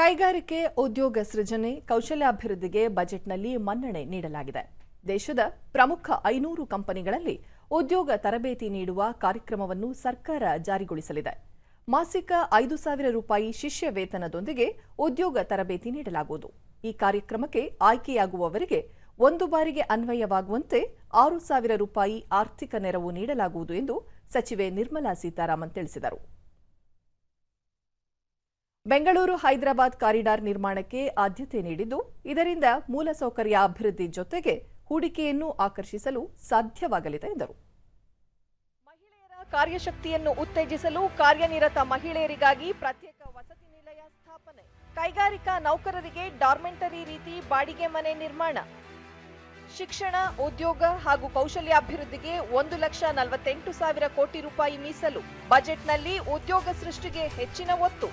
ಕೈಗಾರಿಕೆ ಉದ್ಯೋಗ ಸೃಜನೆ, ಕೌಶಲ್ಯಾಭಿವೃದ್ಧಿಗೆ ಬಜೆಟ್ನಲ್ಲಿ ಮನ್ನಣೆ ನೀಡಲಾಗಿದೆ. ದೇಶದ ಪ್ರಮುಖ ಐನೂರು ಕಂಪನಿಗಳಲ್ಲಿ ಉದ್ಯೋಗ ತರಬೇತಿ ನೀಡುವ ಕಾರ್ಯಕ್ರಮವನ್ನು ಸರ್ಕಾರ ಜಾರಿಗೊಳಿಸಲಿದೆ. ಮಾಸಿಕ ಐದು ಸಾವಿರ ರೂಪಾಯಿ ಶಿಷ್ಯ ವೇತನದೊಂದಿಗೆ ಉದ್ಯೋಗ ತರಬೇತಿ ನೀಡಲಾಗುವುದು. ಈ ಕಾರ್ಯಕ್ರಮಕ್ಕೆ ಆಯ್ಕೆಯಾಗುವವರಿಗೆ ಒಂದು ಬಾರಿಗೆ ಅನ್ವಯವಾಗುವಂತೆ ಆರು ಸಾವಿರ ರೂಪಾಯಿ ಆರ್ಥಿಕ ನೆರವು ನೀಡಲಾಗುವುದು ಎಂದು ಸಚಿವೆ ನಿರ್ಮಲಾ ಸೀತಾರಾಮನ್ ತಿಳಿಸಿದರು. ಬೆಂಗಳೂರು ಹೈದರಾಬಾದ್ ಕಾರಿಡಾರ್ ನಿರ್ಮಾಣಕ್ಕೆ ಆದ್ಯತೆ ನೀಡಿದ್ದು, ಇದರಿಂದ ಮೂಲಸೌಕರ್ಯ ಅಭಿವೃದ್ಧಿ ಜೊತೆಗೆ ಹೂಡಿಕೆಯನ್ನು ಆಕರ್ಷಿಸಲು ಸಾಧ್ಯವಾಗಲಿದೆ ಎಂದರು. ಮಹಿಳೆಯರ ಕಾರ್ಯಶಕ್ತಿಯನ್ನು ಉತ್ತೇಜಿಸಲು ಕಾರ್ಯನಿರತ ಮಹಿಳೆಯರಿಗಾಗಿ ಪ್ರತ್ಯೇಕ ವಸತಿ ನಿಲಯ ಸ್ಥಾಪನೆ. ಕೈಗಾರಿಕಾ ನೌಕರರಿಗೆ ಡಾರ್ಮೆಂಟರಿ ರೀತಿ ಬಾಡಿಗೆ ಮನೆ ನಿರ್ಮಾಣ. ಶಿಕ್ಷಣ, ಉದ್ಯೋಗ ಹಾಗೂ ಕೌಶಲ್ಯಾಭಿವೃದ್ಧಿಗೆ ಒಂದು ಲಕ್ಷ ನಲವತ್ತೆಂಟು ಸಾವಿರ ಕೋಟಿ ರೂಪಾಯಿ ಮೀಸಲು. ಬಜೆಟ್ನಲ್ಲಿ ಉದ್ಯೋಗ ಸೃಷ್ಟಿಗೆ ಹೆಚ್ಚಿನ ಒತ್ತು.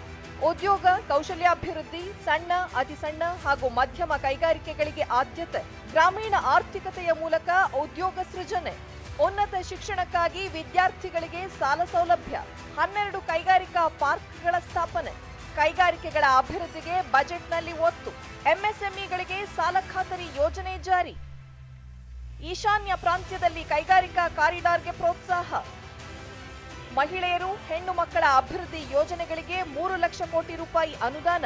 ಉದ್ಯೋಗ, ಕೌಶಲ್ಯಾಭಿವೃದ್ಧಿ, ಸಣ್ಣ, ಅತಿಸಣ್ಣ ಹಾಗೂ ಮಧ್ಯಮ ಕೈಗಾರಿಕೆಗಳಿಗೆ ಆದ್ಯತೆ, ಗ್ರಾಮೀಣ ಆರ್ಥಿಕತೆಯ ಮೂಲಕ ಉದ್ಯೋಗ ಸೃಜನೆ. ಉನ್ನತ ಶಿಕ್ಷಣಕ್ಕಾಗಿ ವಿದ್ಯಾರ್ಥಿಗಳಿಗೆ ಸಾಲ ಸೌಲಭ್ಯ. ಹನ್ನೆರಡು ಕೈಗಾರಿಕಾ ಪಾರ್ಕ್ಗಳ ಸ್ಥಾಪನೆ. ಕೈಗಾರಿಕೆಗಳ ಅಭಿವೃದ್ಧಿಗೆ ಬಜೆಟ್ನಲ್ಲಿ ಒತ್ತು. ಎಂಎಸ್ಎಂಇಗಳಿಗೆ ಸಾಲ ಖಾತರಿ ಯೋಜನೆ ಜಾರಿ. ಈಶಾನ್ಯ ಪ್ರಾಂತ್ಯದಲ್ಲಿ ಕೈಗಾರಿಕಾ ಕಾರಿಡಾರ್ಗೆ ಪ್ರೋತ್ಸಾಹ. ಮಹಿಳೆಯರು, ಹೆಣ್ಣು ಮಕ್ಕಳ ಅಭಿವೃದ್ಧಿ ಯೋಜನೆಗಳಿಗೆ ಮೂರು ಲಕ್ಷ ಕೋಟಿ ರೂಪಾಯಿ ಅನುದಾನ.